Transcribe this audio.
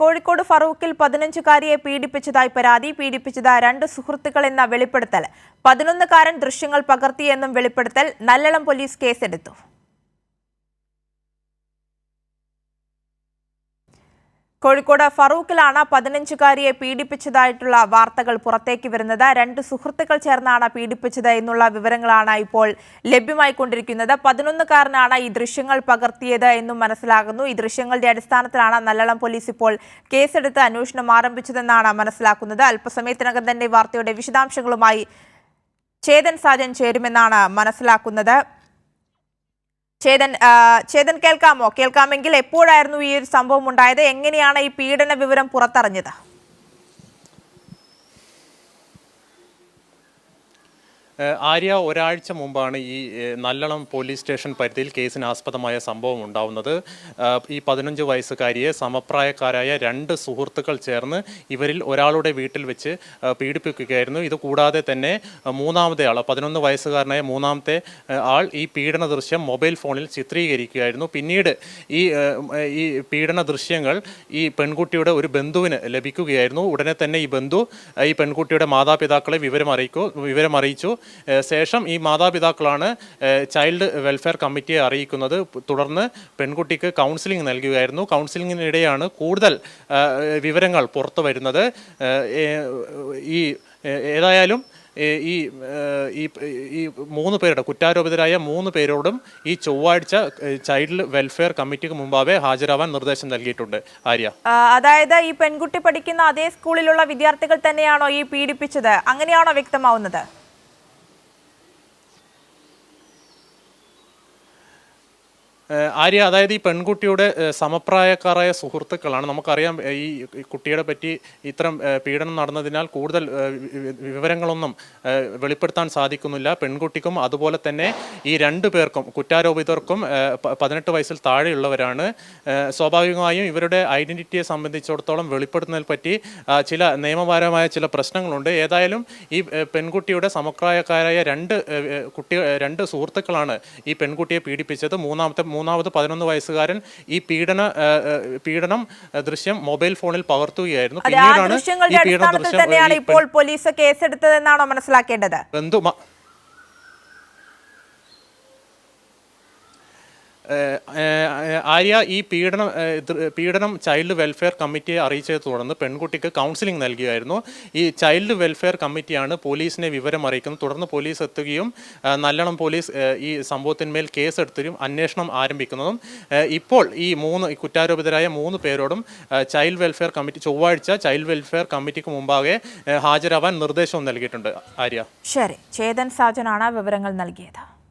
കോഴിക്കോട് ഫറൂഖിൽ പതിനഞ്ചുകാരിയെ പീഡിപ്പിച്ചതായി പരാതി. പീഡിപ്പിച്ചത് രണ്ട് സുഹൃത്തുക്കൾ എന്ന വെളിപ്പെടുത്തൽ. പതിനൊന്നുകാരൻ ദൃശ്യങ്ങൾ പകർത്തിയെന്നും വെളിപ്പെടുത്തൽ. നല്ലളം പോലീസ് കേസെടുത്തു. കോഴിക്കോട് ഫറൂഖിലാണ് പതിനഞ്ചുകാരിയെ പീഡിപ്പിച്ചതായിട്ടുള്ള വാർത്തകൾ പുറത്തേക്ക് വരുന്നത്. രണ്ട് സുഹൃത്തുക്കൾ ചേർന്നാണ് പീഡിപ്പിച്ചത് എന്നുള്ള വിവരങ്ങളാണ് ഇപ്പോൾ ലഭ്യമായിക്കൊണ്ടിരിക്കുന്നത്. പതിനൊന്നുകാരനാണ് ഈ ദൃശ്യങ്ങൾ പകർത്തിയത് എന്നും മനസ്സിലാകുന്നു. ഈ ദൃശ്യങ്ങളുടെ അടിസ്ഥാനത്തിലാണ് നല്ലളം പോലീസ് ഇപ്പോൾ കേസെടുത്ത് അന്വേഷണം ആരംഭിച്ചതെന്നാണ് മനസ്സിലാക്കുന്നത്. അല്പസമയത്തിനകം തന്നെ വാർത്തയുടെ വിശദാംശങ്ങളുമായി ചേതൻ സാജൻ ചേരുമെന്നാണ് മനസ്സിലാക്കുന്നത്. ചേതൻ ചേതൻ കേൾക്കാമോ? കേൾക്കാമെങ്കിൽ എപ്പോഴായിരുന്നു ഈ ഒരു സംഭവം ഉണ്ടായത്? എങ്ങനെയാണ് ഈ പീഡന വിവരം പുറത്തറിഞ്ഞത്? ആര്യ ഒരാഴ്ച മുമ്പാണ് ഈ നല്ലണം പോലീസ് സ്റ്റേഷൻ പരിധിയിൽ കേസിന് ആസ്പദമായ സംഭവം ഉണ്ടാവുന്നത്. ഈ പതിനഞ്ച് വയസ്സുകാരിയെ സമപ്രായക്കാരായ രണ്ട് സുഹൃത്തുക്കൾ ചേർന്ന് ഇവരിൽ ഒരാളുടെ വീട്ടിൽ വെച്ച് പീഡിപ്പിക്കുകയായിരുന്നു. ഇത് കൂടാതെ തന്നെ മൂന്നാമത്തെ ആൾ പതിനൊന്ന് വയസ്സുകാരനായ മൂന്നാമത്തെ ആൾ ഈ പീഡന ദൃശ്യം മൊബൈൽ ഫോണിൽ ചിത്രീകരിക്കുകയായിരുന്നു. പിന്നീട് ഈ ഈ പീഡന ദൃശ്യങ്ങൾ ഈ പെൺകുട്ടിയുടെ ഒരു ബന്ധുവിന് ലഭിക്കുകയായിരുന്നു. ഉടനെ തന്നെ ഈ ബന്ധു ഈ പെൺകുട്ടിയുടെ മാതാപിതാക്കളെ വിവരം വിവരമറിയിച്ചു. ശേഷം ഈ മാതാപിതാക്കളാണ് ചൈൽഡ് വെൽഫെയർ കമ്മിറ്റിയെ അറിയിക്കുന്നത്. തുടർന്ന് പെൺകുട്ടിക്ക് കൗൺസിലിംഗ് നൽകുകയായിരുന്നു. കൗൺസിലിങ്ങിനിടെയാണ് കൂടുതൽ വിവരങ്ങൾ പുറത്തു വരുന്നത്. ഈ ഏതായാലും ഈ ഈ മൂന്ന് പേരുടെ കുറ്റാരോപിതരായ മൂന്ന് പേരോടും ഈ ചൊവ്വാഴ്ച ചൈൽഡ് വെൽഫെയർ കമ്മിറ്റിക്ക് മുമ്പാകെ ഹാജരാവാൻ നിർദ്ദേശം നൽകിയിട്ടുണ്ട്. ആര്യ. അതായത് ഈ പെൺകുട്ടി പഠിക്കുന്ന അതേ സ്കൂളിലുള്ള വിദ്യാർത്ഥികൾ തന്നെയാണോ ഈ പീഡിപ്പിച്ചത്? അങ്ങനെയാണോ വ്യക്തമാവുന്നത്? ആര്യ അതായത് ഈ പെൺകുട്ടിയുടെ സമപ്രായക്കാരായ സുഹൃത്തുക്കളാണ്. നമുക്കറിയാം ഈ കുട്ടിയുടെ പറ്റി ഇത്തരം പീഡനം നടന്നതിനാൽ കൂടുതൽ വിവരങ്ങളൊന്നും വെളിപ്പെടുത്താൻ സാധിക്കുന്നില്ല. പെൺകുട്ടിക്കും അതുപോലെ തന്നെ ഈ രണ്ടു പേർക്കും കുറ്റാരോപിതർക്കും പതിനെട്ട് വയസ്സിൽ താഴെയുള്ളവരാണ്. സ്വാഭാവികമായും ഇവരുടെ ഐഡന്റിറ്റിയെ സംബന്ധിച്ചിടത്തോളം വെളിപ്പെടുത്തുന്നതിൽ പറ്റി ചില നിയമപരമായ ചില പ്രശ്നങ്ങളുണ്ട്. ഏതായാലും ഈ പെൺകുട്ടിയുടെ സമപ്രായക്കാരായ രണ്ട് കുട്ടി രണ്ട് സുഹൃത്തുക്കളാണ് ഈ പെൺകുട്ടിയെ പീഡിപ്പിച്ചത്. മൂന്നാമത്തെ മൂന്നാമത് പതിനൊന്ന് വയസ്സുകാരൻ ഈ പീഡന പീഡനം ദൃശ്യം മൊബൈൽ ഫോണിൽ പകർത്തുകയായിരുന്നു. പിന്നീടാണ് ഈ പീഡന ദൃശ്യം ഇപ്പോൾ പോലീസ് കേസെടുത്തതെന്നാണോ മനസ്സിലാക്കേണ്ടത്? ബന്ധു ആര്യ ഈ പീഡനം പീഡനം ചൈൽഡ് വെൽഫെയർ കമ്മിറ്റിയെ അറിയിച്ചത് തുടർന്ന് പെൺകുട്ടിക്ക് കൗൺസിലിംഗ് നൽകിയായിരുന്നു. ഈ ചൈൽഡ് വെൽഫെയർ കമ്മിറ്റിയാണ് പോലീസിനെ വിവരം അറിയിക്കുന്നത്. തുടർന്ന് പോലീസ് എത്തുകയും നല്ലോണം പോലീസ് ഈ സംഭവത്തിന്മേൽ കേസ് എടുത്തുകയും അന്വേഷണം ആരംഭിക്കുന്നതും. ഇപ്പോൾ ഈ മൂന്ന് കുറ്റാരോപിതരായ മൂന്ന് പേരോടും ചൈൽഡ് വെൽഫെയർ കമ്മിറ്റി ചൊവ്വാഴ്ച ചൈൽഡ് വെൽഫെയർ കമ്മിറ്റിക്ക് മുമ്പാകെ ഹാജരാവാൻ നിർദ്ദേശവും നൽകിയിട്ടുണ്ട്. ആര്യ. ശരി. ചേതൻ സാജനാണ് വിവരങ്ങൾ നൽകിയത്.